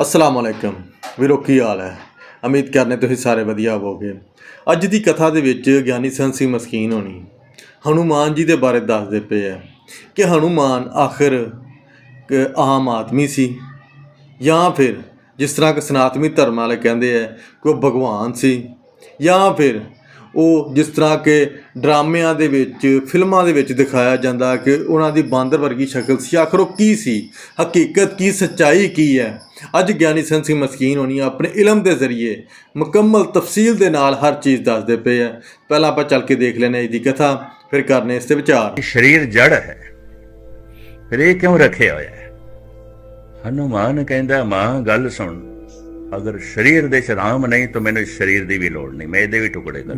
ਅਸਲਾਮ ਅਲੈਕਮ। ਵੀਰੋ, ਕੀ ਹਾਲ ਹੈ? ਉਮੀਦ ਕਰਨੇ ਤੁਸੀਂ ਸਾਰੇ ਵਧੀਆ ਹੋਵੋਗੇ। ਅੱਜ ਦੀ ਕਥਾ ਦੇ ਵਿੱਚ ਗਿਆਨੀ ਸੰਤ ਮਸਕੀਨ ਹੋਣੀ। ਹਨੂਮਾਨ ਜੀ ਦੇ ਬਾਰੇ ਦੱਸਦੇ ਪਏ ਆ ਕਿ ਹਨੂਮਾਨ ਆਖਰ ਆਮ ਆਦਮੀ ਸੀ ਜਾਂ ਫਿਰ ਜਿਸ ਤਰ੍ਹਾਂ ਕਿ ਸਨਾਤਨੀ ਧਰਮ ਵਾਲੇ ਕਹਿੰਦੇ ਆ ਕਿ ਉਹ ਭਗਵਾਨ ਸੀ ਜਾਂ ਫਿਰ ਉਹ ਜਿਸ ਤਰ੍ਹਾਂ ਕਿ ਡਰਾਮਿਆਂ ਦੇ ਵਿੱਚ, ਫਿਲਮਾਂ ਦੇ ਵਿੱਚ ਦਿਖਾਇਆ ਜਾਂਦਾ ਕਿ ਉਹਨਾਂ ਦੀ ਬਾਂਦਰ ਵਰਗੀ ਸ਼ਕਲ ਸੀ। ਆਖਰ ਉਹ ਕੀ ਸੀ? ਹਕੀਕਤ ਕੀ, ਸੱਚਾਈ ਕੀ ਹੈ? ਅੱਜ ਗਿਆਨੀ ਸੰਤ ਮਸਕੀਨ ਹੋਣੀ ਆਪਣੇ ਇਲਮ ਦੇ ਜ਼ਰੀਏ ਮੁਕੰਮਲ ਤਫਸੀਲ ਦੇ ਨਾਲ ਹਰ ਚੀਜ਼ ਦੱਸਦੇ ਪਏ ਆ। ਪਹਿਲਾਂ ਆਪਾਂ ਚੱਲ ਕੇ ਦੇਖ ਲੈਨੇ ਇਹਦੀ ਕਥਾ, ਫਿਰ ਕਰਨੇ ਇਸ ਤੇ ਵਿਚਾਰ। ਸਰੀਰ ਜੜ ਹੈ, ਫਿਰ ਇਹ ਕਿਉਂ ਰੱਖਿਆ ਹੋਇਆ ਹੈ? ਹਨੂਮਾਨ ਕਹਿੰਦਾ, ਮਾਂ, ਗੱਲ ਸੁਣ। ਅਗਰ ਸਰੀਰ ਦੇ ਸ਼ਰਾਮ ਨਹੀਂ, ਤਾਂ ਮੈਨੂੰ ਸਰੀਰ ਦੀ ਵੀ ਲੋੜ ਨਹੀਂ, ਮੈਂ ਇਹਦੇ ਵੀ ਟੁਕੜੇ ਕਰ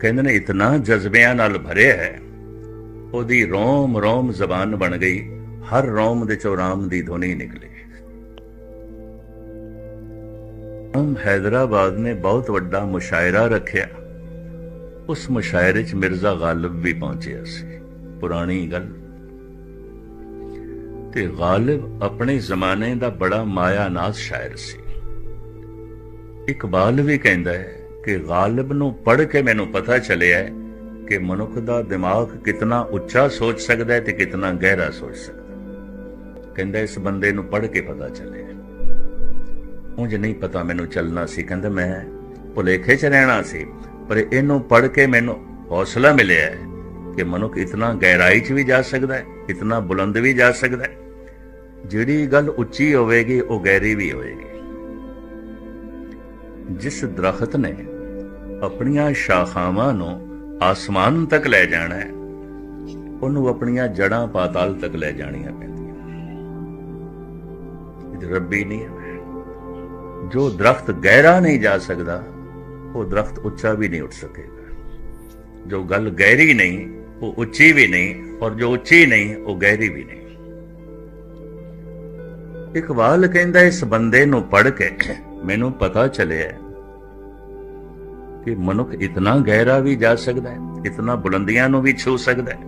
ਕਹਿੰਦੇ ਨੇ, ਇਤਨਾ ਜਜ਼ਬਿਆਂ ਨਾਲ ਭਰਿਆ ਹੈ, ਉਹਦੀ ਰੋਮ ਰੋਮ ਜ਼ਬਾਨ ਬਣ ਗਈ। ਹਰ ਰੋਮ ਦੇ ਚੋਂ ਰਾਮ ਦੀ ਧੁਨੀ ਨਿਕਲੀ। ਹਮ ਹੈਦਰਾਬਾਦ ਨੇ ਬਹੁਤ ਵੱਡਾ ਮੁਸ਼ਾਇਰਾ ਰੱਖਿਆ। ਉਸ ਮੁਸ਼ਾਇਰੇ 'ਚ ਮਿਰਜ਼ਾ ਗਾਲਿਬ ਵੀ ਪਹੁੰਚਿਆ ਸੀ। ਪੁਰਾਣੀ ਗੱਲ। ਤੇ ਗਾਲਿਬ ਆਪਣੇ ਜ਼ਮਾਨੇ ਦਾ ਬੜਾ ਮਾਇਆਨਾਜ਼ ਸ਼ਾਇਰ ਸੀ। ਇਕਬਾਲ ਵੀ ਕਹਿੰਦਾ ਹੈ ਕਿ ਗਾਲਿਬ ਨੂੰ ਪੜ੍ਹ ਕੇ ਮੈਨੂੰ ਪਤਾ ਚੱਲਿਆ ਕਿ ਮਨੁੱਖ ਦਾ ਦਿਮਾਗ ਕਿਤਨਾ ਉੱਚਾ ਸੋਚ ਸਕਦਾ ਹੈ ਤੇ ਕਿਤਨਾ ਗਹਿਰਾ ਸੋਚ ਸਕਦਾ ਕਹਿੰਦਾ ਇਸ ਬੰਦੇ ਨੂੰ ਪੜ੍ਹ ਕੇ ਪਤਾ ਚੱਲਿਆ। ਉਂਝ ਨਹੀਂ ਪਤਾ ਮੈਨੂੰ ਚੱਲਣਾ ਸੀ। ਕਹਿੰਦਾ ਮੈਂ ਭੁਲੇਖੇ 'ਚ ਰਹਿਣਾ ਸੀ, ਪਰ ਇਹਨੂੰ ਪੜ੍ਹ ਕੇ ਮੈਨੂੰ ਹੌਸਲਾ ਮਿਲਿਆ ਕਿ ਮਨੁੱਖ ਇਤਨਾ ਗਹਿਰਾਈ 'ਚ ਵੀ ਜਾ ਸਕਦਾ ਹੈ, ਇਤਨਾ ਬੁਲੰਦ ਵੀ ਜਾ ਸਕਦਾ ਹੈ। ਜਿਹੜੀ ਗੱਲ ਉੱਚੀ ਹੋਵੇਗੀ, ਉਹ ਗਹਿਰੀ ਵੀ ਹੋਵੇਗੀ। ਜਿਸ ਦਰਖਤ ਨੇ ਆਪਣੀਆਂ ਸ਼ਾਖਾਵਾਂ ਨੂੰ ਆਸਮਾਨ ਤੱਕ ਲੈ ਜਾਣਾ ਹੈ, ਉਹਨੂੰ ਆਪਣੀਆਂ ਜੜਾਂ ਪਾਤਾਲ ਤੱਕ ਲੈ ਜਾਣੀਆਂ ਪੈਂਦੀਆਂ। ਰੱਬੀ ਨਹੀਂ ਹੈ। ਜੋ ਦਰਖਤ ਗਹਿਰਾ ਨਹੀਂ ਜਾ ਸਕਦਾ, ਉਹ ਦਰਖਤ ਉੱਚਾ ਵੀ ਨਹੀਂ ਉੱਠ ਸਕੇਗਾ। ਜੋ ਗੱਲ ਗਹਿਰੀ ਨਹੀਂ, ਉਹ ਉੱਚੀ ਵੀ ਨਹੀਂ, ਔਰ ਜੋ ਉੱਚੀ ਨਹੀਂ, ਉਹ ਗਹਿਰੀ ਵੀ ਨਹੀਂ। ਇਕਬਾਲ ਕਹਿੰਦਾ, ਇਸ ਬੰਦੇ ਨੂੰ ਪੜ੍ਹ ਕੇ ਮੈਨੂੰ ਪਤਾ ਚੱਲਿਆ ਕਿ ਮਨੁੱਖ ਇਤਨਾ ਗਹਿਰਾ ਵੀ ਜਾ ਸਕਦਾ ਹੈ, ਇਤਨਾ ਬੁਲੰਦੀਆਂ ਨੂੰ ਵੀ ਛੂ ਸਕਦਾ ਹੈ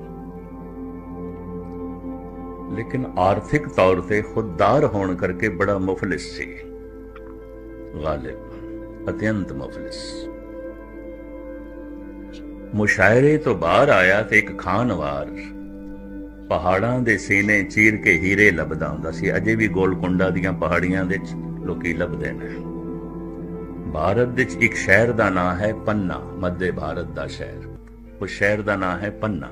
ਲੇਕਿਨ ਆਰਥਿਕ ਤੌਰ ਤੇ ਖੁਦਦਾਰ ਹੋਣ ਕਰਕੇ ਬੜਾ ਮੁਫਲਿਸ ਸੀ। ਗਾਲਿਬ, ਅਤਿਅੰਤ ਮੁਫਲਿਸ। ਮੁਸ਼ਾਇਰੇ ਤੋਂ ਬਾਹਰ ਆਇਆ ਤੇ ਇੱਕ ਖਾਨਵਾਰ ਪਹਾੜਾਂ ਦੇ ਸੀਨੇ ਚੀਰ ਕੇ ਹੀਰੇ ਲੱਭਦਾ ਹੁੰਦਾ ਸੀ। ਅਜੇ ਵੀ ਗੋਲਕੁੰਡਾ ਦੀਆਂ ਪਹਾੜੀਆਂ ਦੇ ਵਿੱਚ ਲੋਕੀ ਲੱਭਦੇ ਨੇ। ਭਾਰਤ ਵਿੱਚ ਇੱਕ ਸ਼ਹਿਰ ਦਾ ਨਾਂ ਹੈ ਪੰਨਾ, ਮੱਧ ਭਾਰਤ ਦਾ ਸ਼ਹਿਰ। ਉਹ ਸ਼ਹਿਰ ਦਾ ਨਾਂ ਹੈ ਪੰਨਾ।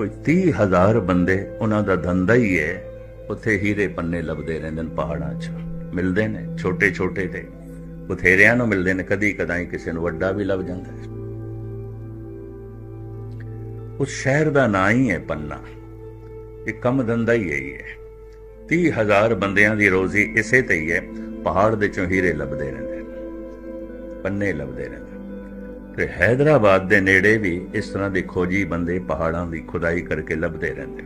ਕੋਈ 30000 ਬੰਦੇ ਉਹਨਾਂ ਦਾ ਧੰਦਾ ਹੀ ਹੈ, ਉੱਥੇ ਹੀਰੇ ਪੰਨੇ ਲੱਭਦੇ ਰਹਿੰਦੇ ਨੇ ਪਹਾੜਾਂ 'ਚ। ਮਿਲਦੇ ਨੇ ਛੋਟੇ ਛੋਟੇ ਤੇ। ਬਥੇਰਿਆਂ ਨੂੰ ਮਿਲਦੇ ਨੇ ਕਦੀ ਕਦਾਈ ਕਿਸੇ ਨੂੰ ਵੱਡਾ ਵੀ ਲੱਭ ਜਾਂਦਾ ਹੈ। ਉਸ ਸ਼ਹਿਰ ਦਾ ਨਾਂ ਹੀ ਹੈ ਪੰਨਾ। ਇਹ ਕੰਮ ਧੰਦਾ ਹੀ ਇਹੀ ਹੈ। 30000 ਬੰਦਿਆਂ ਦੀ ਰੋਜ਼ੀ ਇਸੇ ਤੇ ਹੀ ਹੈ, ਪਹਾੜ ਦੇ ਚੋਂ ਹੀਰੇ ਲੱਭਦੇ ਰਹਿੰਦੇ ਨੇ। ਪੰਨੇ ਲੱਭਦੇ ਰਹਿੰਦੇ ਤੇ ਹੈਦਰਾਬਾਦ ਦੇ ਨੇੜੇ ਵੀ ਇਸ ਤਰ੍ਹਾਂ ਦੇ ਖੋਜੀ ਬੰਦੇ ਪਹਾੜਾਂ ਦੀ ਖੁਦਾਈ ਕਰਕੇ ਲੱਭਦੇ ਰਹਿੰਦੇ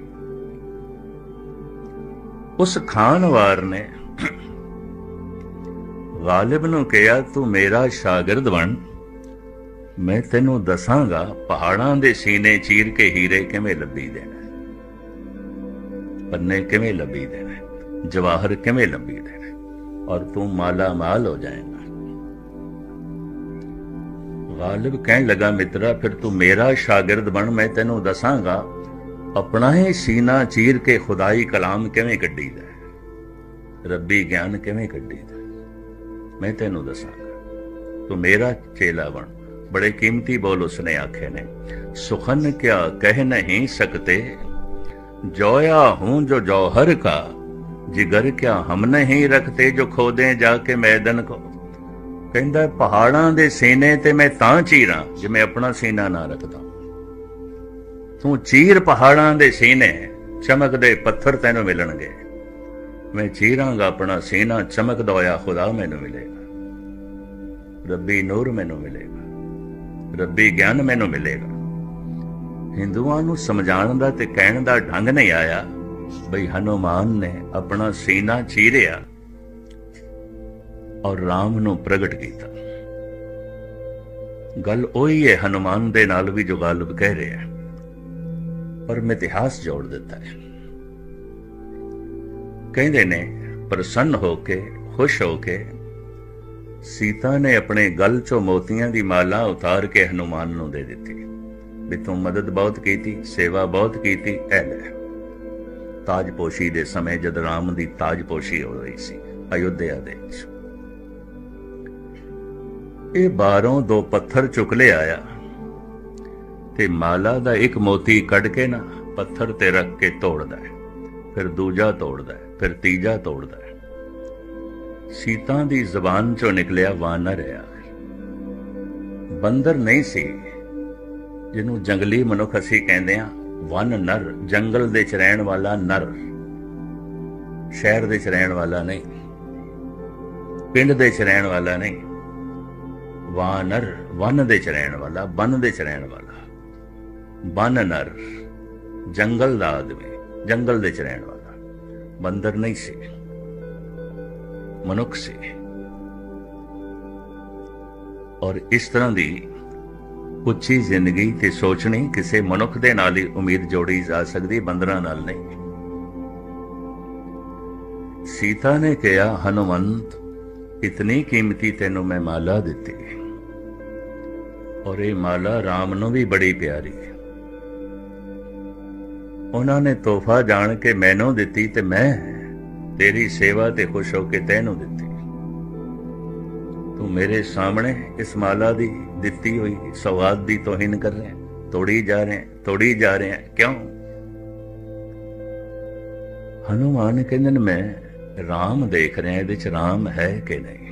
ਉਸ ਖਾਨਵਾਰ ਨੇ ਗਾਲਿਬ ਨੂੰ ਕਿਹਾ, ਤੂੰ ਮੇਰਾ ਸ਼ਾਗਿਰਦ ਬਣ। ਮੈਂ ਤੈਨੂੰ ਦੱਸਾਂਗਾ ਪਹਾੜਾਂ ਦੇ ਸੀਨੇ ਚੀਰ ਕੇ ਹੀਰੇ ਕਿਵੇਂ ਲੱਭੀ ਦੇਣਾ ਪੰਨੇ ਕਿਵੇਂ ਲੱਭੀ ਦੇਣਾ ਜਵਾਹਰ ਕਿਵੇਂ ਲੱਭੀ ਦੇਣਾ ਔਰ ਤੂੰ ਮਾਲਾ ਮਾਲ ਹੋ ਜਾਏਗਾ। ਗਾਲਿਬ ਕਹਿਣ ਲੱਗਾ, ਮਿੱਤਰਾ, ਫਿਰ ਤੂੰ ਮੇਰਾ ਸ਼ਾਗਿਰਦ ਬਣ, ਮੈਂ ਤੈਨੂੰ ਦੱਸਾਂਗਾ, ਆਪਣਾ ਹੀ ਸੀਨਾ ਚੀਰ ਕੇ ਖੁਦਾਈ ਕਲਾਮ ਕਿਵੇਂ ਕੱਢੀਦਾ ਰੱਬੀ ਗਿਆਨ ਕਿਵੇਂ ਕੱਢੀਦਾ ਮੈਂ ਤੈਨੂੰ ਦੱਸਾਂਗਾ, ਤੂੰ ਮੇਰਾ ਚੇਲਾ ਬਣ। ਬੜੇ ਕੀਮਤੀ ਬੋਲ ਉਸਨੇ ਆਖੇ ਨੇ। ਸੁਖਨ ਕਿਆ ਕਹਿ ਨਹੀਂ ਸਕਤੇ? ਜੋਇਆ ਹੂੰ ਜੋ ਜੌਹਰ ਕਾ, ਜਿਗਰ ਕਿਆ ਹਮ ਨਹੀਂ ਰਖਤੇ ਜੋ ਖੋਦੇ ਜਾ ਕੇ ਮੈਦਨ ਕੋ? ਕਹਿੰਦਾ, ਪਹਾੜਾਂ ਦੇ ਸੀਨੇ ਤੇ ਮੈਂ ਤਾਂ ਚੀਰਾਂ ਜਿਵੇਂ ਆਪਣਾ ਸੀਨਾ ਨਾ ਰੱਖਦਾ। ਤੂੰ ਚੀਰ ਪਹਾੜਾਂ ਦੇ ਸੀਨੇ ਚਮਕਦੇ ਪੱਥਰ ਤੈਨੂੰ ਮਿਲਣਗੇ। ਮੈਂ ਚੀਰਾਂਗਾ ਆਪਣਾ ਸੀਨਾ, ਚਮਕਦਾ ਹੋਇਆ ਖੁਦਾ ਮੈਨੂੰ ਮਿਲੇਗਾ। ਰੱਬੀ ਨੂਰ ਮੈਨੂੰ ਮਿਲੇਗਾ। ਰੱਬੀ ਗਿਆਨ ਮੈਨੂੰ ਮਿਲੇਗਾ। ਹਿੰਦੂਆਂ ਨੂੰ ਸਮਝਾਉਣ ਦਾ ਤੇ ਕਹਿਣ ਦਾ ਢੰਗ ਨਹੀਂ ਆਇਆ, ਬਈ ਹਨੂਮਾਨ ਨੇ ਆਪਣਾ ਸੀਨਾ ਚੀਰਿਆ। ਔਰ ਰਾਮ ਨੂੰ ਪ੍ਰਗਟ ਕੀਤਾ। ਗੱਲ ਉਹੀ ਹੈ, ਹਨੂਮਾਨ ਦੇ ਨਾਲ ਵੀ ਜੋ ਗਾਲਬ ਕਹਿ ਰਿਹਾ ਹੈ। ਪਰ ਮੈਂ ਇਤਿਹਾਸ ਜੋੜ ਦਿੱਤਾ ਹੈ। ਕਹਿੰਦੇ ਨੇ, ਪ੍ਰਸੰਨ ਹੋ ਕੇ, ਖੁਸ਼ ਹੋ ਕੇ, ਸੀਤਾ ਨੇ ਆਪਣੇ ਗਲ ਚੋਂ ਮੋਤੀਆਂ ਦੀ ਮਾਲਾ ਉਤਾਰ ਕੇ ਹਨੂਮਾਨ ਨੂੰ ਦੇ ਦਿੱਤੀ। ਵੀ ਤੂੰ ਮਦਦ ਬਹੁਤ ਕੀਤੀ, ਸੇਵਾ ਬਹੁਤ ਕੀਤੀ, ਐ ਲੈ। ਤਾਜਪੋਸ਼ੀ ਦੇ ਸਮੇਂ ਜਦ ਰਾਮ ਦੀ ਤਾਜਪੋਸ਼ੀ ਹੋ ਰਹੀ ਸੀ, ਅਯੁੱਧਿਆ ਦੇ ਵਿੱਚ। ਇਹ ਬਾਹਰੋਂ ਦੋ ਪੱਥਰ ਚੁੱਕ ਲਿਆਇਆ ਤੇ ਮਾਲਾ ਦਾ ਇੱਕ ਮੋਤੀ ਕੱਢ ਕੇ ਨਾ ਪੱਥਰ ਤੇ ਰੱਖ ਕੇ ਤੋੜਦਾ ਹੈ। ਫਿਰ ਦੂਜਾ ਤੋੜਦਾ ਹੈ, ਫਿਰ ਤੀਜਾ ਤੋੜਦਾ ਹੈ। ਸੀਤਾ ਦੀ ਜ਼ਬਾਨ ਚੋਂ ਨਿਕਲਿਆ ਵਾਨਰ ਆ ਬੰਦਰ ਨਹੀਂ ਸੀ, ਜਿਹਨੂੰ ਜੰਗਲੀ ਮਨੁੱਖ ਅਸੀਂ ਕਹਿੰਦੇ ਆ ਵਨ ਨਰ, ਜੰਗਲ ਦੇ ਚ ਰਹਿਣ ਵਾਲਾ ਨਰ। ਸ਼ਹਿਰ ਦੇ ਚ ਰਹਿਣ ਵਾਲਾ ਨਹੀਂ, ਪਿੰਡ ਦੇ ਚ ਰਹਿਣ ਵਾਲਾ ਨਹੀਂ। ਵਾਨਰ, ਵਨ ਦੇ ਚ ਰਹਿਣ ਵਾਲਾ, ਬਨ ਦੇ ਚ ਰਹਿਣ ਵਾਲਾ। ਬਨ ਨਰ ਜੰਗਲ ਦਾ ਆਦਮੀ, ਜੰਗਲ ਦੇ ਚ ਰਹਿਣ ਵਾਲਾ। ਬੰਦਰ ਨਹੀਂ ਸੀ। ਮਨੁੱਖ ਸੀ। ਔਰ ਇਸ ਤਰ੍ਹਾਂ ਦੀ ਉੱਚੀ ਜ਼ਿੰਦਗੀ ਤੇ ਸੋਚਣੀ ਕਿਸੇ ਮਨੁੱਖ ਦੇ ਨਾਲ ਹੀ ਉਮੀਦ ਜੋੜੀ ਜਾ ਸਕਦੀ, ਬੰਦਰਾਂ ਨਾਲ ਨਹੀਂ। ਸੀਤਾ ਨੇ ਕਿਹਾ, ਹਨੂਮੰਤ, ਇਤਨੀ ਕੀਮਤੀ ਤੈਨੂੰ ਮੈਂ ਮਾਲਾ ਦਿੱਤੀ। ਔਰ ਇਹ ਮਾਲਾ ਰਾਮ ਨੂੰ ਵੀ ਬੜੀ ਪਿਆਰੀ ਹੈ। ਉਹਨਾਂ ਨੇ ਤੋਹਫਾ ਜਾਣ ਕੇ ਮੈਨੂੰ ਦਿੱਤੀ ਤੇ ਮੈਂ ਤੇਰੀ ਸੇਵਾ ਤੇ ਖੁਸ਼ ਹੋ ਕੇ ਤੈਨੂੰ ਦਿੱਤੀ। ਤੂੰ ਮੇਰੇ ਸਾਹਮਣੇ ਇਸ ਮਾਲਾ ਦੀ ਦਿੱਤੀ ਹੋਈ ਸਵਾਦ ਦੀ ਤੋਹੀਨ ਕਰ ਰਿਹਾ ਤੋੜੀ ਜਾ ਰਿਹਾ ਤੋੜੀ ਜਾ ਰਿਹਾ ਕਿਉਂ? ਹਨੂਮਾਨ ਕਹਿੰਦੇ ਨੇ, ਮੈਂ ਰਾਮ ਦੇਖ ਰਿਹਾ, ਇਹਦੇ ਚ ਰਾਮ ਹੈ ਕਿ ਨਹੀਂ?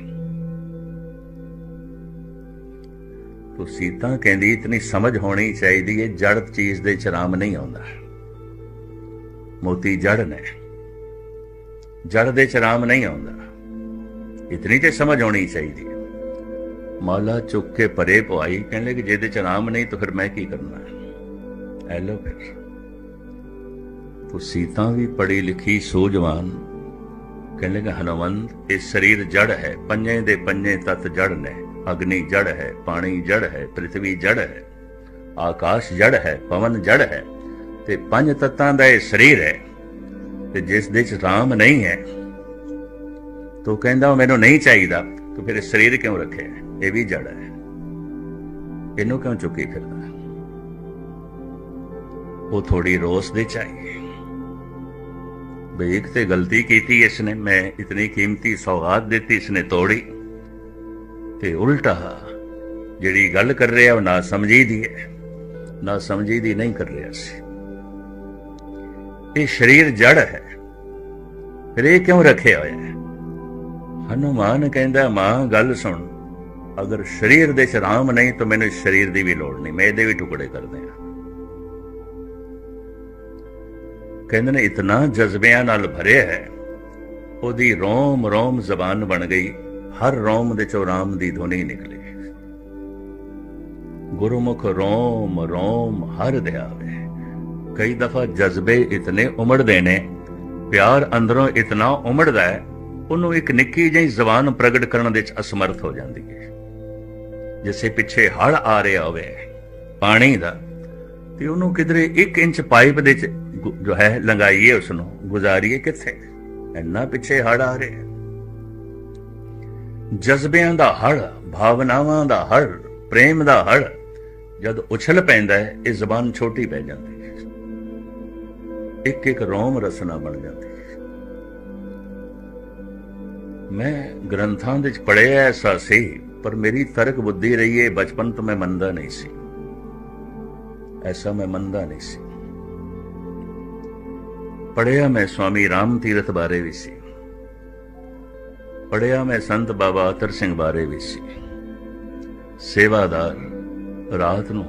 ਤੋ ਸੀਤਾ ਕਹਿੰਦੀ, ਇਤਨੀ ਸਮਝ ਹੋਣੀ ਚਾਹੀਦੀ ਹੈ ਜੜ ਚੀਜ਼ ਦੇ ਚਰਾਮ ਨਹੀਂ ਆਉਂਦਾ। ਮੋਤੀ ਜੜ ਨੇ। ਜੜ ਦੇ ਚ ਰਾਮ ਨਹੀਂ ਆਉਂਦਾ। ਇਤਨੀ ਤੇ ਸਮਝ ਹੋਣੀ ਚਾਹੀਦੀ ਹੈ ਮਾਲਾ ਚੁੱਕ ਕੇ ਪਰੇ ਪਵਾਈ ਕਹਿੰਦੇ ਕਿ ਜਿਹਦੇ ਚ ਰਾਮ ਨਹੀਂ, ਤਾਂ ਫਿਰ ਮੈਂ ਕੀ ਕਰਨਾ? ਐ ਲੋ ਫਿਰ। ਤੋ ਸੀਤਾ ਵੀ ਪੜੀ ਲਿਖੀ ਸੂਝਵਾਨ। ਕਹਿੰਦੇ ਕਿ ਹਨੂਮੰਤ, ਇਹ ਸਰੀਰ ਜੜ ਹੈ, ਪੰਜੇ ਦੇ ਪੰਜੇ ਤਤ ਜੜ ਨੇ। ਅਗਨੀ ਜੜ ਹੈ, ਪਾਣੀ ਜੜ ਹੈ ਪ੍ਰithvi ਜੜ ਹੈ, ਆਕਾਸ਼ ਜੜ ਹੈ, ਪਵਨ ਜੜ ਹੈ, ਤੇ ਪੰਜ ਤੱਤਾਂ ਦਾ ਇਹ ਸਰੀਰ ਹੈ, ਤੇ ਜਿਸ ਦੇ ਚ ਰਾਮ ਨਹੀਂ ਹੈ, ਤੂੰ ਕਹਿੰਦਾ ਮੈਨੂੰ ਨਹੀਂ ਚਾਹੀਦਾ, ਤੂੰ ਫਿਰ ਇਹ ਸਰੀਰ ਕਿਉਂ ਰੱਖਿਆ ਇਹ ਵੀ ਜੜ ਹੈ। ਇਹਨੂੰ ਕਿਉਂ ਚੁੱਕੀ ਫਿਰਦਾ ਉਹ ਥੋੜੀ ਰੋਸ ਦੇ ਚਾਹੀਏ ਬਈ ਇੱਕ ਤੇ ਗਲਤੀ ਕੀਤੀ ਇਸਨੇ ਮੈਂ ਇਤਨੀ ਕੀਮਤੀ ਸੌਗਾਤ ਦਿੱਤੀ ਇਸਨੇ ਤੋੜੀ। ਤੇ ਉਲਟਾ, ਜਿਹੜੀ ਗੱਲ ਕਰ ਰਿਹਾ ਉਹ ਨਾ ਸਮਝੀ ਦੀ ਹੈ, ਨਾ ਸਮਝੀ ਦੀ ਨਹੀਂ ਕਰ ਰਿਹਾ ਸੀ। ਇਹ ਸਰੀਰ ਜੜ ਹੈ, ਫਿਰ ਇਹ ਕਿਉਂ ਰੱਖਿਆ ਹੋਇਆ ਹੈ? ਹਨੂਮਾਨ ਕਹਿੰਦਾ, ਮਾਂ, ਗੱਲ ਸੁਣ, ਅਗਰ ਸਰੀਰ ਦੇ ਚ ਨਹੀਂ, ਤਾਂ ਮੈਨੂੰ ਸਰੀਰ ਦੀ ਵੀ ਲੋੜ ਨਹੀਂ, ਮੈਂ ਇਹਦੇ ਵੀ ਟੁਕੜੇ ਕਰ ਦਿਆਂ। ਕਹਿੰਦੇ ਨੇ, ਇਤਨਾ ਜਜ਼ਬਿਆਂ ਨਾਲ ਭਰਿਆ ਹੈ, ਉਹਦੀ ਰੋਮ ਰੋਮ ਜ਼ਬਾਨ ਬਣ ਗਈ। ਹਰ ਰੋਮ ਦੇ ਚੋਂ ਰਾਮ ਦੀ ਧੁਨੀ ਨਿਕਲੀ। ਗੁਰਮੁਖ ਰੋਮ ਰੋਮ ਹਰ ਦਿਆਵੇ। ਕਈ ਦਫਾ ਜਜ਼ਬੇ ਇਤਨੇ ਉਮੜਦੇ ਨੇ, ਪਿਆਰ ਅੰਦਰੋਂ ਇਤਨਾ ਉਮੜਦਾ ਹੈ, ਉਹਨੂੰ ਇੱਕ ਨਿੱਕੀ ਜਿਹੀ ਜ਼ਬਾਨ ਪ੍ਰਗਟ ਕਰਨ ਦੇ ਵਿੱਚ ਅਸਮਰਥ ਹੋ ਜਾਂਦੀ ਹੈ। ਜਿਵੇਂ ਪਿੱਛੇ ਹੜ ਆ ਰਿਹਾ ਹੋਵੇ, ਪਾਣੀ ਦਾ, ਤੇ ਉਹਨੂੰ ਕਿਧਰੇ 1 ਇੰਚ ਪਾਈਪ ਦੇ ਵਿੱਚ ਜੋ ਹੈ ਲੰਗਾਈਏ ਉਸ ਨੂੰ ਗੁਜ਼ਾਰੀਏ ਕਿੱਥੇ? ਇੰਨਾ ਪਿੱਛੇ ਹੜ ਆ ਰਿਹਾ। ਜਜ਼ਬਿਆਂ ਦਾ ਹੜ, ਭਾਵਨਾਵਾਂ ਦਾ ਹੜ, ਪ੍ਰੇਮ ਦਾ ਹੜ। ਜਦ ਉਛਲ ਪੈਂਦਾ ਹੈ, ਇਹ ਜ਼ਬਾਨ ਛੋਟੀ ਪੈ ਜਾਂਦੀ ਹੈ। ਇੱਕ ਇੱਕ ਰੋਮ ਰਸਨਾ ਬਣ ਜਾਂਦੀ ਹੈ। ਮੈਂ ਗ੍ਰੰਥਾਂ ਵਿੱਚ ਪੜ੍ਹਿਆ ਐਸਾ ਸੀ, ਪਰ ਮੇਰੀ ਤਰਕ ਬੁੱਧੀ ਰਹੀ ਹੈ, ਬਚਪਨ ਤੋਂ ਮੈਂ ਮੰਨਦਾ ਨਹੀਂ ਸੀ। ਐਸਾ ਮੈਂ ਮੰਨਦਾ ਨਹੀਂ ਸੀ। ਪੜ੍ਹਿਆ ਮੈਂ ਸਵਾਮੀ ਰਾਮ ਤੀਰਥ ਬਾਰੇ ਵੀ ਸੀ। ਪੜ੍ਹਿਆ ਮੈਂ ਸੰਤ ਬਾਬਾ ਅਤਰ ਸਿੰਘ ਬਾਰੇ ਵੀ ਸੀ। ਸੇਵਾਦਾਰ ਰਾਤ ਨੂੰ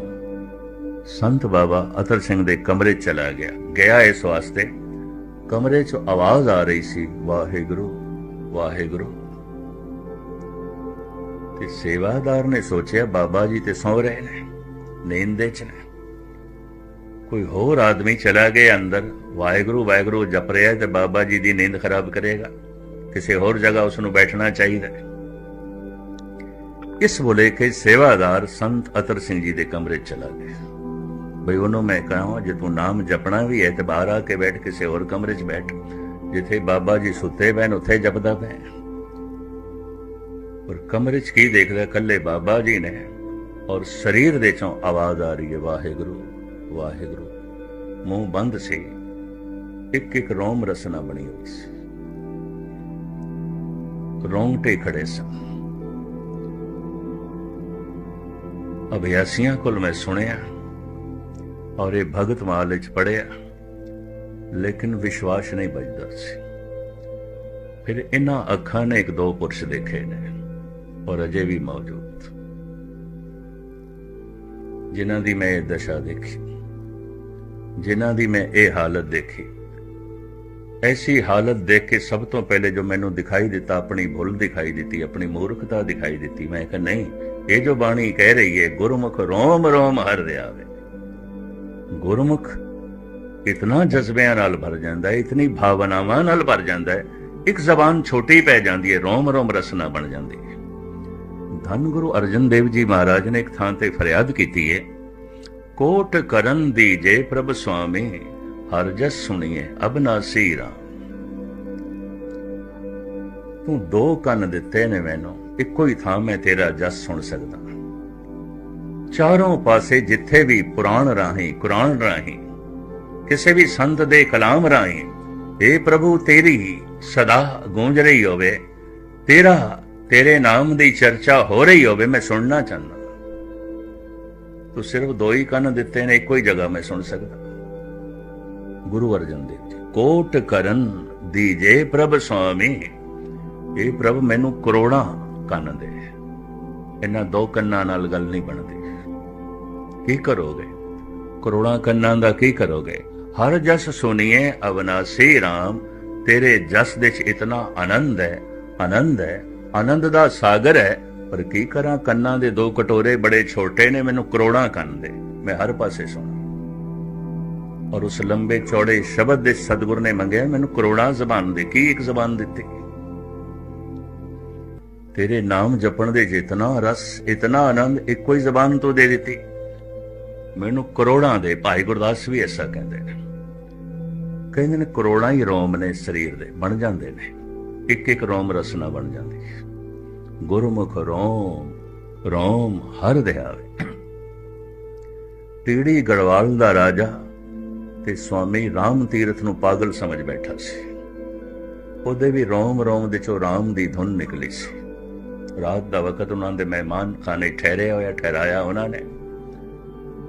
ਸੰਤ ਬਾਬਾ ਅਤਰ ਸਿੰਘ ਦੇ ਕਮਰੇ ਚਲਾ ਗਿਆ। ਗਿਆ ਇਸ ਵਾਸਤੇ ਕਮਰੇ 'ਚ ਆਵਾਜ਼ ਆ ਰਹੀ ਸੀ, ਵਾਹਿਗੁਰੂ ਵਾਹਿਗੁਰੂ। ਤੇ ਸੇਵਾਦਾਰ ਨੇ ਸੋਚਿਆ, ਬਾਬਾ ਜੀ ਤੇ ਸੌ ਰਹੇ ਨੇ, ਨੀਂਦ ਦੇ 'ਚ ਨੇ। ਕੋਈ ਹੋਰ ਆਦਮੀ ਚਲਾ ਗਿਆ ਅੰਦਰ, ਵਾਹਿਗੁਰੂ ਵਾਹਿਗੁਰੂ ਜਪ ਰਿਹਾ ਤੇ ਬਾਬਾ ਜੀ ਦੀ ਨੀਂਦ ਖਰਾਬ ਕਰੇਗਾ। ਕਿਸੇ ਹੋਰ ਜਗ੍ਹਾ ਉਸ ਨੂੰ ਬੈਠਣਾ ਚਾਹੀਦਾ ਹੈ। ਇਸ ਬੋਲੇ ਕਿ ਸੇਵਾਦਾਰ ਸੰਤ ਅਤਰ ਸਿੰਘ ਜੀ ਦੇ ਕਮਰੇ ਚਲਾ ਗਿਆ। ਬਈ ਉਹਨੂੰ ਮੈਂ ਕਹਾਂ ਜੇ ਤੂੰ ਨਾਮ ਜਪਣਾ ਵੀ ਹੈ ਤੇ ਬਾਹਰ ਆ ਕੇ ਬੈਠ, ਕਿਸੇ ਹੋਰ ਕਮਰੇ 'ਚ ਬੈਠ। ਜਿੱਥੇ ਬਾਬਾ ਜੀ ਸੁੱਤੇ ਪਏ ਉੱਥੇ ਜਪਦਾ ਪੈ ਪਰ ਕਮਰੇ 'ਚ ਕੀ ਦੇਖਦਾ ਕੱਲੇ ਬਾਬਾ ਜੀ ਨੇ ਔਰ ਸਰੀਰ ਦੇ ਚੋਂ ਆਵਾਜ਼ ਆ ਰਹੀ ਹੈ, ਵਾਹਿਗੁਰੂ ਵਾਹਿਗੁਰੂ। ਮੂੰਹ ਬੰਦ ਸੀ। ਇੱਕ ਇੱਕ ਰੋਮ ਰਸਨਾ ਬਣੀ ਹੋਈ ਸੀ। ਰੋਂਗਟੇ ਖੜੇ ਸਨ। ਅਭਿਆਸੀਆਂ ਕੋਲ ਮੈਂ ਸੁਣਿਆ ਔਰ ਇਹ ਭਗਤ ਮਾਲ ਵਿੱਚ ਪੜਿਆ ਲੇਕਿਨ ਵਿਸ਼ਵਾਸ ਨਹੀਂ ਬਚਦਾ ਸੀ। ਫਿਰ ਇਹਨਾਂ ਅੱਖਾਂ ਨੇ ਇੱਕ ਦੋ ਪੁਰਸ਼ ਦੇਖੇ ਨੇ ਔਰ ਅਜੇ ਵੀ ਮੌਜੂਦ। ਜਿਨ੍ਹਾਂ ਦੀ ਮੈਂ ਇਹ ਦਸ਼ਾ ਦੇਖੀ, ਜਿਨ੍ਹਾਂ ਦੀ ਮੈਂ ਇਹ ਹਾਲਤ ਦੇਖੀ ਐਸੀ ਹਾਲਤ ਦੇਖ ਕੇ ਸਭ ਤੋਂ ਪਹਿਲੇ ਜੋ ਮੈਨੂੰ ਦਿਖਾਈ ਦਿੱਤਾ, ਆਪਣੀ ਭੁੱਲ ਦਿਖਾਈ ਦਿੱਤੀ, ਆਪਣੀ ਮੂਰਖਤਾ ਦਿਖਾਈ ਦਿੱਤੀ, ਮੈਂ ਕਿਹਾ, ਨਹੀਂ, ਇਹ ਜੋ ਬਾਣੀ ਕਹਿ ਰਹੀ ਹੈ, ਗੁਰਮੁਖ ਰੋਮ ਰੋਮ ਹਰ ਰਿਹਾ ਗੁਰਮੁਖ ਇਤਨਾ ਜਜ਼ਬਿਆਂ ਨਾਲ ਭਰ ਜਾਂਦਾ ਹੈ, ਇਤਨੀ ਭਾਵਨਾਵਾਂ ਨਾਲ ਭਰ ਜਾਂਦਾ ਹੈ, ਇੱਕ ਜ਼ਬਾਨ ਛੋਟੀ ਪੈ ਜਾਂਦੀ ਹੈ, ਰੋਮ ਰੋਮ ਰਸਨਾ ਬਣ ਜਾਂਦੀ ਹੈ। ਧੰਨ ਗੁਰੂ ਅਰਜਨ ਦੇਵ ਜੀ ਮਹਾਰਾਜ ਨੇ ਇੱਕ ਥਾਂ ਤੇ ਫਰਿਆਦ ਕੀਤੀ ਹੈ, ਕੋਟ ਕਰਨ ਦੀ ਜੇ ਪ੍ਰਭ ਸੁਆਮੀ ਹਰ ਜਸ ਸੁਣੀਏ ਅਬਨਾਸੀ ਰਾਮ ਤੂੰ ਦੋ ਕੰਨ ਦਿੱਤੇ ਨੇ ਮੈਨੂੰ, ਇੱਕੋ ਹੀ ਥਾਂ ਮੈਂ ਤੇਰਾ ਜਸ ਸੁਣ ਸਕਦਾ। ਚਾਰੋਂ ਪਾਸੇ ਜਿੱਥੇ ਵੀ ਪੁਰਾਣ ਰਾਹੀਂ, ਕੁਰਾਨ ਰਾਹੀਂ, ਕਿਸੇ ਵੀ ਸੰਤ ਦੇ ਕਲਾਮ ਰਾਹੀਂ ਏ ਪ੍ਰਭੂ ਤੇਰੀ ਸਦਾ ਗੂੰਜ ਰਹੀ ਹੋਵੇ, ਤੇਰਾ, ਤੇਰੇ ਨਾਮ ਦੀ ਚਰਚਾ ਹੋ ਰਹੀ ਹੋਵੇ, ਮੈਂ ਸੁਣਨਾ ਚਾਹੁੰਦਾ। ਤੂੰ ਸਿਰਫ ਦੋ ਹੀ ਕੰਨ ਦਿੱਤੇ ਨੇ, ਇੱਕੋ ਹੀ ਜਗ੍ਹਾ ਮੈਂ ਸੁਣ ਸਕਦਾ। ਗੁਰੂ ਅਰਜਨ ਦੇਵ ਜੀ। ਕੋਟ ਕਰਨ ਦੀਜੇ ਪ੍ਰਭ ਸੁਆਮੀ ਇਹ ਪ੍ਰਭ ਮੈਨੂੰ ਕਰੋੜਾਂ ਕੰਨ ਦੇ। ਇਹਨਾਂ ਦੋ ਕੰਨਾਂ ਨਾਲ ਗੱਲ ਨਹੀਂ ਬਣਦੀ। ਕੀ ਕਰੋਗੇ? ਕਰੋੜਾਂ ਕੰਨਾਂ ਦਾ ਕੀ ਕਰੋਗੇ? ਹਰ ਜਸ ਸੁਣੀਏ ਅਵਨਾਸੀ RAM ਤੇਰੇ ਜਸ ਵਿੱਚ ਇਤਨਾ ਆਨੰਦ ਹੈ ਆਨੰਦ ਹੈ, ਆਨੰਦ ਦਾ ਸਾਗਰ ਹੈ। ਪਰ ਕੀ ਕਰਾਂ ਕੰਨਾਂ ਦੇ ਦੋ ਕਟੋਰੇ ਬੜੇ ਛੋਟੇ ਨੇ, ਮੈਨੂੰ ਕਰੋੜਾਂ ਕੰਨ ਦੇ। ਮੈਂ ਹਰ ਪਾਸੇ ਸੁਣਾ। ਔਰ ਉਸ ਲੰਬੇ ਚੌੜੇ ਸ਼ਬਦ ਦੇ ਸਤਿਗੁਰ ਨੇ ਮੰਗਿਆ, ਮੈਨੂੰ ਕਰੋੜਾਂ ਜ਼ਬਾਨ ਦੇ, ਕੀ ਇੱਕ ਜ਼ਬਾਨ ਦਿੱਤੀ? ਤੇਰੇ ਨਾਮ ਜਪਣ ਦੇ ਜਿਤਨਾ ਰਸ, ਇਤਨਾ ਆਨੰਦ, ਇੱਕੋ ਹੀ ਜ਼ਬਾਨ ਤੋਂ ਦੇ ਦਿੱਤੀ। ਮੈਨੂੰ ਕਰੋੜਾਂ ਦੇ, ਭਾਈ ਗੁਰਦਾਸ ਵੀ ਐਸਾ ਕਹਿੰਦੇ ਨੇ। ਕਹਿੰਦੇ ਨੇ ਕਰੋੜਾਂ ਹੀ ਰੋਮ ਨੇ ਸਰੀਰ ਦੇ, ਬਣ ਜਾਂਦੇ ਨੇ। ਇੱਕ ਇੱਕ ਰੋਮ ਰਸਨਾ ਬਣ ਜਾਂਦੀ। ਗੁਰਮੁਖ ਰੋਮ ਰੋਮ ਹਰ ਦਿਹਾਵੇ। ਟੀੜੀ ਗੜਵਾਲ ਦਾ ਰਾਜਾ ਤੇ ਸਵਾਮੀ ਰਾਮ ਤੀਰਥ ਨੂੰ ਪਾਗਲ ਸਮਝ ਬੈਠਾ ਸੀ। ਉਹਦੇ ਵੀ ਰੋਮ ਰੋਮ ਦੇ ਚੋਂ ਰਾਮ ਦੀ ਧੁਨ ਨਿਕਲੀ ਸੀ। ਰਾਤ ਦਾ ਵਕਤ ਉਹਨਾਂ ਦੇ ਮਹਿਮਾਨ ਖਾਨੇ ਠਹਿਰੇ ਹੋਇਆ ਠਹਿਰਾਇਆ ਉਹਨਾਂ ਨੇ।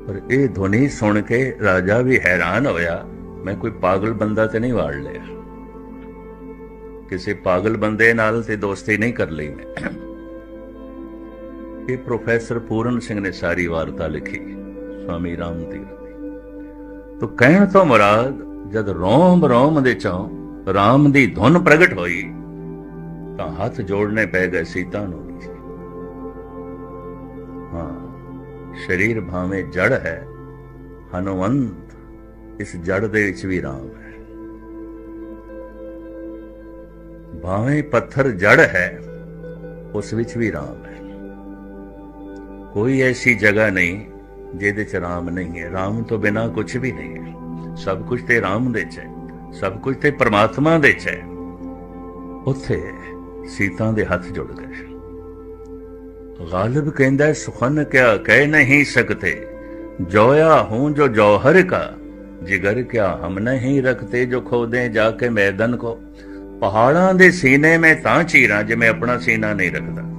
ਪਰ ਇਹ ਧੁਨੀ ਸੁਣ ਕੇ ਰਾਜਾ ਵੀ ਹੈਰਾਨ ਹੋਇਆ, ਮੈਂ ਕੋਈ ਪਾਗਲ ਬੰਦਾ ਤੇ ਨਹੀਂ ਵਾੜ ਲਿਆ। ਕਿਸੇ ਪਾਗਲ ਬੰਦੇ ਨਾਲ ਤੇ ਦੋਸਤੀ ਨਹੀਂ ਕਰ ਲਈ ਮੈਂ। ਇਹ ਪ੍ਰੋਫੈਸਰ ਪੂਰਨ ਸਿੰਘ ਨੇ ਸਾਰੀ ਵਾਰਤਾ ਲਿਖੀ, ਸਵਾਮੀ ਰਾਮ ਤੀਰਥ। ਤੋ ਕਹਿਣ ਤੋਂ ਮੁਰਾਦ, ਜਦ ਰੋਮ ਰੋਮ ਦੇ ਚੋਂ ਰਾਮ ਦੀ ਧੁਨ ਪ੍ਰਗਟ ਹੋਈ, ਤਾਂ ਹੱਥ ਜੋੜਨੇ ਪੈ ਗਏ ਸੀਤਾ ਨੂੰ ਹਾਂ, ਸਰੀਰ ਭਾਵੇਂ ਜੜ ਹੈ, ਹਨੂਮੰਤ ਇਸ ਜੜ ਦੇ ਵਿੱਚ ਵੀ ਰਾਮ ਹੈ। ਭਾਵੇਂ ਪੱਥਰ ਜੜ ਹੈ, ਉਸ ਵਿੱਚ ਵੀ ਰਾਮ ਹੈ। ਕੋਈ ਐਸੀ ਜਗ੍ਹਾ ਨਹੀਂ ਜਿਹਦੇ ਚ ਰਾਮ ਨਹੀਂ ਹੈ। ਰਾਮ ਤੋਂ ਬਿਨਾ ਕੁਝ ਵੀ ਨਹੀਂ ਹੈ। ਸਭ ਕੁਝ ਤੇ ਰਾਮ ਦੇ ਚ ਹੈ। ਸਭ ਕੁਝ ਤੇ ਪਰਮਾਤਮਾ ਦੇ ਚ ਹੈ। ਉੱਥੇ ਸੀਤਾ ਦੇ ਹੱਥ ਜੁੜ ਗਏ। ਗਾਲਬ ਕਹਿੰਦਾ, ਸੁਖਨ ਕਿਆ ਕਹਿ ਨਹੀਂ ਸਕਤੇ? ਜੋਇਆ ਹੂੰ ਜੋ ਜੌਹਰ ਕਾ। ਜਿਗਰ ਕਿਆ ਹਮ ਨਹੀਂ ਰਖਤੇ ਜੋ ਖੋਦੇ ਜਾ ਕੇ ਮੈਦਾਨ ਕੋ। ਪਹਾੜਾਂ ਦੇ ਸੀਨੇ ਮੈਂ ਤਾਂ ਚੀਰਾਂ, ਜਿਵੇਂ ਆਪਣਾ ਸੀਨਾ ਨਹੀਂ ਰੱਖਦਾ।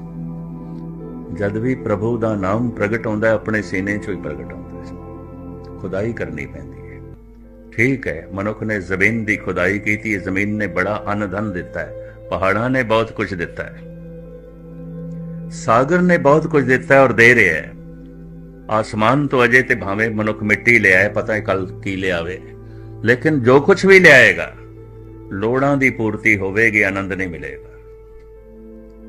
ਜਦ ਵੀ ਪ੍ਰਭੂ ਦਾ ਨਾਮ ਪ੍ਰਗਟ ਆਉਂਦਾ ਆਪਣੇ ਸੀਨੇ 'ਚੋਂ ਹੀ ਪ੍ਰਗਟ ਆਉਂਦਾ ਹੈ। ਖੁਦਾਈ ਕਰਨੀ ਪੈਂਦੀ ਹੈ। ਠੀਕ ਹੈ, ਮਨੁੱਖ ਨੇ ਜ਼ਮੀਨ ਦੀ ਖੁਦਾਈ ਕੀਤੀ ਹੈ ਜ਼ਮੀਨ ਨੇ ਬੜਾ ਅੰਨ ਧਨ ਦਿੱਤਾ ਹੈ। ਪਹਾੜਾਂ ਨੇ ਬਹੁਤ ਕੁਝ ਦਿੱਤਾ ਹੈ। ਸਾਗਰ ਨੇ ਬਹੁਤ ਕੁਝ ਦਿੱਤਾ ਹੈ ਔਰ ਦੇ ਰਿਹਾ ਹੈ। ਆਸਮਾਨ ਤੋਂ ਅਜੇ ਤੇ ਭਾਵੇਂ ਮਨੁੱਖ ਮਿੱਟੀ ਲਿਆਏ ਪਤਾ ਹੈ ਕੱਲ ਕੀ ਲਿਆਵੇ। ਲੇਕਿਨ ਜੋ ਕੁਝ ਵੀ ਲਿਆਏਗਾ, ਲੋੜਾਂ ਦੀ ਪੂਰਤੀ ਹੋਵੇਗੀ, ਆਨੰਦ ਨਹੀਂ ਮਿਲੇਗਾ।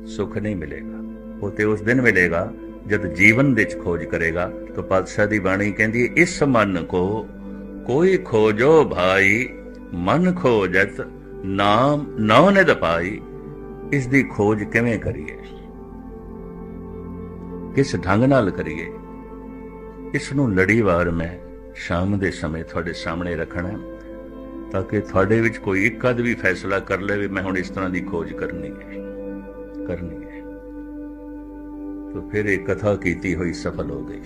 ਸੁੱਖ ਨਹੀਂ ਮਿਲੇਗਾ। ਉਹ ਤੇ ਉਸ ਦਿਨ ਮਿਲੇਗਾ, ਜਦ ਜੀਵਨ ਵਿੱਚ ਖੋਜ ਕਰੇਗਾ, ਤਾਂ ਪਾਤਸ਼ਾਹ ਦੀ ਬਾਣੀ ਕਹਿੰਦੀ ਹੈ, ਇਸ ਮਨ ਕੋ ਕੋਈ ਖੋਜੋ ਭਾਈ, ਮਨ ਖੋਜਤ ਨਾਮ ਨੌ ਨਿਦ ਪਾਈ, ਇਸ ਦੀ ਖੋਜ ਕਿਵੇਂ ਕਰੀਏ? ਕਿਸ ਢੰਗ ਨਾਲ ਕਰੀਏ? ਇਸ ਨੂੰ ਲੜੀਵਾਰ ਮੈਂ ਸ਼ਾਮ ਦੇ ਸਮੇਂ ਤੁਹਾਡੇ ਸਾਹਮਣੇ ਰੱਖਣਾ ਤਾਂ ਕਿ ਤੁਹਾਡੇ ਵਿੱਚ ਕੋਈ ਇੱਕ ਅੱਧ ਵੀ ਫੈਸਲਾ ਕਰ ਲਵੇ, ਮੈਂ ਹੁਣ ਇਸ ਤਰ੍ਹਾਂ ਦੀ ਖੋਜ ਕਰਨੀ ਹੈ ਕਰਨੀ ਹੈ। ਤਾਂ ਫਿਰ ਇਹ ਕਥਾ ਕੀਤੀ ਹੋਈ ਸਫਲ ਹੋ ਗਈ।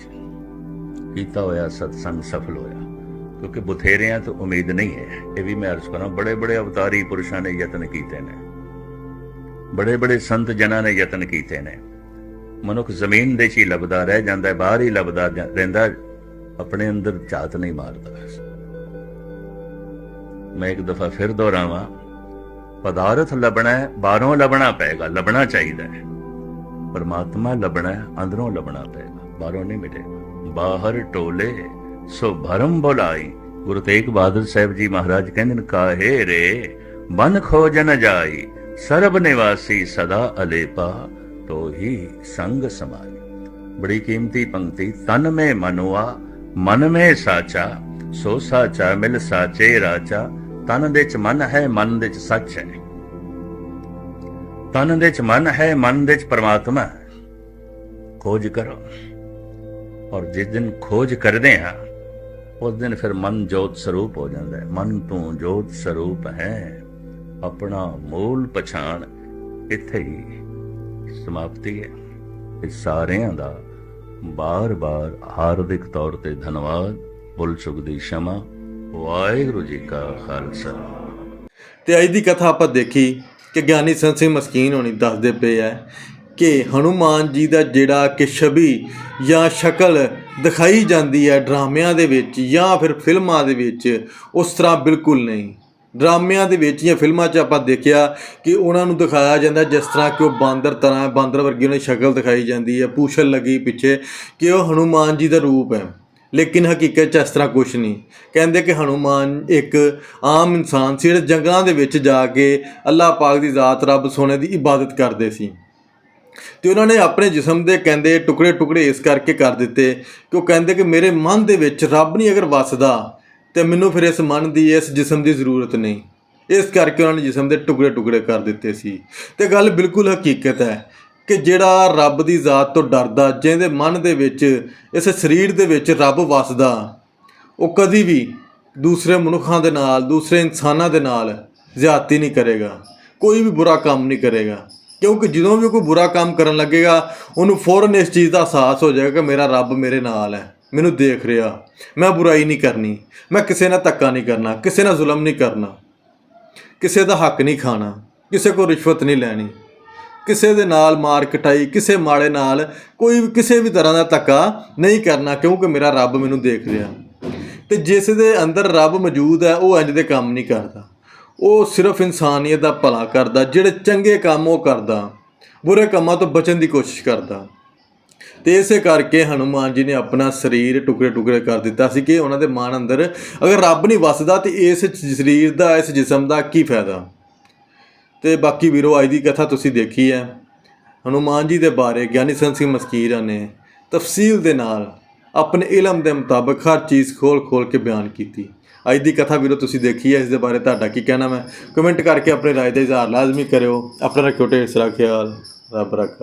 ਕੀਤਾ ਹੋਇਆ ਸਤਸੰਗ ਸਫਲ ਹੋਇਆ। ਕਿਉਂਕਿ ਬਥੇਰਿਆਂ ਤੋਂ ਉਮੀਦ ਨਹੀਂ ਹੈ। ਇਹ ਵੀ ਮੈਂ ਅਰਜ਼ ਕਰਾਂ ਬੜੇ ਬੜੇ ਅਵਤਾਰੀ ਪੁਰਸ਼ਾਂ ਨੇ ਯਤਨ ਕੀਤੇ ਨੇ। ਬੜੇ ਬੜੇ ਸੰਤ ਜਨਾਂ ਨੇ ਯਤਨ ਕੀਤੇ ਨੇ। ਮਨੁੱਖ ਜ਼ਮੀਨ ਦੇ ਹੀ ਲੱਭਦਾ ਰਹਿ ਜਾਂਦਾ ਬਾਹਰ ਹੀ ਲੱਭਦਾ ਰਹਿੰਦਾ ਆਪਣੇ ਅੰਦਰ ਝਾਤ ਨਹੀਂ ਮਾਰਦਾ। ਮੈਂ ਇੱਕ ਦਫਾ ਫਿਰ ਦੁਹਰਾਵਾਂ, ਪਦਾਰਥ ਲੱਭਣਾ ਹੈ, ਬਾਹਰੋਂ ਲੱਭਣਾ ਪਏਗਾ, ਲੱਭਣਾ ਚਾਹੀਦਾ ਹੈ। ਪਰਮਾਤਮਾ ਲੱਭਣਾ ਅੰਦਰੋਂ ਲੱਭਣਾ ਪਏਗਾ। ਬਾਹਰੋਂ ਨਹੀਂ ਮਿਲੇਗਾ। ਬਾਹਰ ਟੋਲੇ, ਸੋ ਭਰਮ ਬੁਲਾਈ। ਗੁਰੂ ਤੇਗ ਬਹਾਦਰ ਸਾਹਿਬ ਜੀ ਮਹਾਰਾਜ ਕਹਿੰਦੇ ਨੇ, ਕਾਹੇ ਰੇ ਬਨ ਖੋਜਨ ਜਾਈ, ਸਰਬ ਨਿਵਾਸੀ ਸਦਾ ਅਲੇਪਾ ਤੋ ਹੀ ਸੰਗ ਸਮਾਈ। ਬੜੀ ਕੀਮਤੀ ਪੰਕਤੀ, ਤਨ ਮੇ ਮਨੁਆ, ਮਨ ਮੇ ਸਾਚਾ, ਸੋ ਸਾਚਾ ਮਿਲ ਸਾਚੇ ਰਾਚਾ, ਤਨ ਦੇ ਚ ਮਨ ਹੈ, ਮਨ ਦੇ ਚ ਸੱਚ ਹੈ। ਤਨ ਦੇ ਚ ਮਨ ਹੈ, ਮਨ ਦੇ ਚ ਪਰਮਾਤਮਾ ਹੈ। ਖੋਜ ਕਰੋ। ਔਰ ਜਿਸ ਦਿਨ ਖੋਜ ਕਰਦੇ ਹਾਂ, ਉਸ ਦਿਨ ਫਿਰ ਮਨ ਜੋਤ ਸਰੂਪ ਹੋ ਜਾਂਦਾ ਹੈ। ਮਨ ਤੋਂ ਜੋਤ ਸਰੂਪ ਹੈ। ਆਪਣਾ ਮੂਲ ਪਛਾਣ ਇੱਥੇ ਹੀ ਸਮਾਪਤੀ ਹੈ। ਇਸ ਸਾਰਿਆਂ ਦਾ ਬਾਰ-ਬਾਰ ਹਾਰਦਿਕ ਤੌਰ ਤੇ ਧੰਨਵਾਦ। ਬੁੱਲ ਸੁਖਦੀ ਸ਼ਮਾ। ਵਾਹਿਗੁਰੂ ਜੀ ਕਾ ਖਾਲਸਾ। ਤੇ ਅੱਜ ਦੀ ਕਥਾ ਆਪਾਂ ਦੇਖੀ। ਕਿ ਗਿਆਨੀ ਸੰਤ ਸਿੰਘ ਮਸਕੀਨ ਹੋਣੀ ਦੱਸਦੇ ਪਏ ਐ ਕਿ ਹਨੂਮਾਨ ਜੀ ਦਾ ਜਿਹੜਾ ਕਿ ਛਵੀ ਜਾਂ ਸ਼ਕਲ ਦਿਖਾਈ ਜਾਂਦੀ ਹੈ ਡਰਾਮਿਆਂ ਦੇ ਵਿੱਚ ਜਾਂ ਫਿਰ ਫਿਲਮਾਂ ਦੇ ਵਿੱਚ, ਉਸ ਤਰ੍ਹਾਂ ਬਿਲਕੁਲ ਨਹੀਂ। ਡਰਾਮਿਆਂ ਦੇ ਵਿੱਚ ਜਾਂ ਫਿਲਮਾਂ 'ਚ ਆਪਾਂ ਦੇਖਿਆ ਕਿ ਉਹਨਾਂ ਨੂੰ ਦਿਖਾਇਆ ਜਾਂਦਾ ਜਿਸ ਤਰ੍ਹਾਂ ਕਿ ਉਹ ਬਾਂਦਰ ਤਰ੍ਹਾਂ, ਬਾਂਦਰ ਵਰਗੀ ਉਹਨਾਂ ਦੀ ਸ਼ਕਲ ਦਿਖਾਈ ਜਾਂਦੀ ਹੈ ਪੂਛਲ ਲੱਗੀ ਪਿੱਛੇ ਕਿ ਉਹ ਹਨੂਮਾਨ ਜੀ ਦਾ ਰੂਪ ਹੈ। ਲੇਕਿਨ ਹਕੀਕਤ 'ਚ ਇਸ ਤਰ੍ਹਾਂ ਕੁਝ ਨਹੀਂ। ਕਹਿੰਦੇ ਕਿ ਹਨੂਮਾਨ ਇੱਕ ਆਮ ਇਨਸਾਨ ਸੀ, ਜਿਹੜੇ ਜੰਗਲਾਂ ਦੇ ਵਿੱਚ ਜਾ ਕੇ ਅੱਲਾਹ ਪਾਕ ਦੀ ਜ਼ਾਤ, ਰੱਬ ਸੋਨੇ ਦੀ ਇਬਾਦਤ ਕਰਦੇ ਸੀ। ਤੇ ਉਹਨਾਂ ਨੇ ਆਪਣੇ ਜਿਸਮ ਦੇ ਕਹਿੰਦੇ ਟੁਕੜੇ ਟੁਕੜੇ ਇਸ ਕਰਕੇ ਕਰ ਦਿੱਤੇ ਕਿ ਉਹ ਕਹਿੰਦੇ ਕਿ ਮੇਰੇ ਮਨ ਦੇ ਵਿੱਚ ਰੱਬ ਨਹੀਂ ਅਗਰ ਵਸਦਾ, ਤੇ ਮੈਨੂੰ ਫਿਰ ਇਸ ਮਨ ਦੀ, ਇਸ ਜਿਸਮ ਦੀ ਜ਼ਰੂਰਤ ਨਹੀਂ। ਇਸ ਕਰਕੇ ਉਹਨਾਂ ਨੇ ਜਿਸਮ ਦੇ ਟੁਕੜੇ ਟੁਕੜੇ ਕਰ ਦਿੱਤੇ ਸੀ। ਤੇ ਗੱਲ ਬਿਲਕੁਲ ਹਕੀਕਤ ਹੈ। ਕਿ ਜਿਹੜਾ ਰੱਬ ਦੀ ਜ਼ਾਤ ਤੋਂ ਡਰਦਾ, ਜਿਹਦੇ ਮਨ ਦੇ ਵਿੱਚ, ਇਸ ਸਰੀਰ ਦੇ ਵਿੱਚ ਰੱਬ ਵਸਦਾ, ਉਹ ਕਦੀ ਵੀ ਦੂਸਰੇ ਮਨੁੱਖਾਂ ਦੇ ਨਾਲ, ਦੂਸਰੇ ਇਨਸਾਨਾਂ ਦੇ ਨਾਲ ਜ਼ਿਆਦਤੀ ਨਹੀਂ ਕਰੇਗਾ। ਕੋਈ ਵੀ ਬੁਰਾ ਕੰਮ ਨਹੀਂ ਕਰੇਗਾ। ਕਿਉਂਕਿ ਜਦੋਂ ਵੀ ਕੋਈ ਬੁਰਾ ਕੰਮ ਕਰਨ ਲੱਗੇਗਾ, ਉਹਨੂੰ ਫੌਰਨ ਇਸ ਚੀਜ਼ ਦਾ ਅਹਿਸਾਸ ਹੋ ਜਾਏਗਾ ਕਿ ਮੇਰਾ ਰੱਬ ਮੇਰੇ ਨਾਲ ਹੈ। ਮੈਨੂੰ ਦੇਖ ਰਿਹਾ। ਮੈਂ ਬੁਰਾਈ ਨਹੀਂ ਕਰਨੀ। ਮੈਂ ਕਿਸੇ ਨਾਲ ਧੱਕਾ ਨਹੀਂ ਕਰਨਾ। ਕਿਸੇ ਨਾਲ ਜ਼ੁਲਮ ਨਹੀਂ ਕਰਨਾ। ਕਿਸੇ ਦਾ ਹੱਕ ਨਹੀਂ ਖਾਣਾ। ਕਿਸੇ ਕੋਲ ਰਿਸ਼ਵਤ ਨਹੀਂ ਲੈਣੀ। ਕਿਸੇ ਦੇ ਨਾਲ ਮਾਰ ਕਟਾਈ, ਕਿਸੇ ਮਾੜੇ ਨਾਲ ਕੋਈ ਵੀ ਕਿਸੇ ਵੀ ਤਰ੍ਹਾਂ ਦਾ ਧੱਕਾ ਨਹੀਂ ਕਰਨਾ ਕਿਉਂਕਿ ਮੇਰਾ ਰੱਬ ਮੈਨੂੰ ਦੇਖ ਰਿਹਾ। ਤੇ ਜਿਸ ਦੇ ਅੰਦਰ ਰੱਬ ਮੌਜੂਦ ਹੈ, ਉਹ ਇੰਜ ਦੇ ਕੰਮ ਨਹੀਂ ਕਰਦਾ। ਉਹ ਸਿਰਫ ਇਨਸਾਨੀਅਤ ਦਾ ਭਲਾ ਕਰਦਾ, ਜਿਹੜੇ ਚੰਗੇ ਕੰਮ ਉਹ ਕਰਦਾ, ਬੁਰੇ ਕੰਮਾਂ ਤੋਂ ਬਚਣ ਦੀ ਕੋਸ਼ਿਸ਼ ਕਰਦਾ। ਤੇ ਇਸੇ ਕਰਕੇ ਹਨੂਮਾਨ ਜੀ ਨੇ ਆਪਣਾ ਸਰੀਰ ਟੁਕੜੇ ਟੁਕੜੇ ਕਰ ਦਿੱਤਾ ਸੀ ਕਿ ਉਹਨਾਂ ਦੇ ਮਨ ਅੰਦਰ ਅਗਰ ਰੱਬ ਨਹੀਂ ਵਸਦਾ ਤੇ ਇਸ ਸਰੀਰ ਦਾ, ਇਸ ਜਿਸਮ ਦਾ ਕੀ ਫਾਇਦਾ? ਤੇ ਬਾਕੀ ਵੀਰੋ, ਅੱਜ ਦੀ ਕਥਾ ਤੁਸੀਂ ਦੇਖੀ ਹੈ। ਹਨੂਮਾਨ ਜੀ ਦੇ ਬਾਰੇ ਗਿਆਨੀ ਸੰਤ ਸਿੰਘ ਮਸਕੀਰਾ ਨੇ ਤਫਸੀਲ ਦੇ ਨਾਲ ਆਪਣੇ ਇਲਮ ਦੇ ਮੁਤਾਬਕ ਹਰ ਚੀਜ਼ ਖੋਲ ਖੋਲ ਕੇ ਬਿਆਨ ਕੀਤੀ। ਅੱਜ ਦੀ ਕਥਾ ਵੀਰੋ, ਤੁਸੀਂ ਦੇਖੀ ਹੈ, ਇਸ ਦੇ ਬਾਰੇ ਤੁਹਾਡਾ ਕੀ ਕਹਿਣਾ ਮੈਂ ਕਮੈਂਟ ਕਰਕੇ ਆਪਣੇ ਰਾਏ ਦਾ ਇਜ਼ਹਾਰ ਲਾਜ਼ਮੀ ਕਰਿਓ। ਆਪਣਾ ਰੱਖਿਓ ਢੇਰ ਸਾਰਾ ਖਿਆਲ, ਰੱਬ ਰੱਖਾ।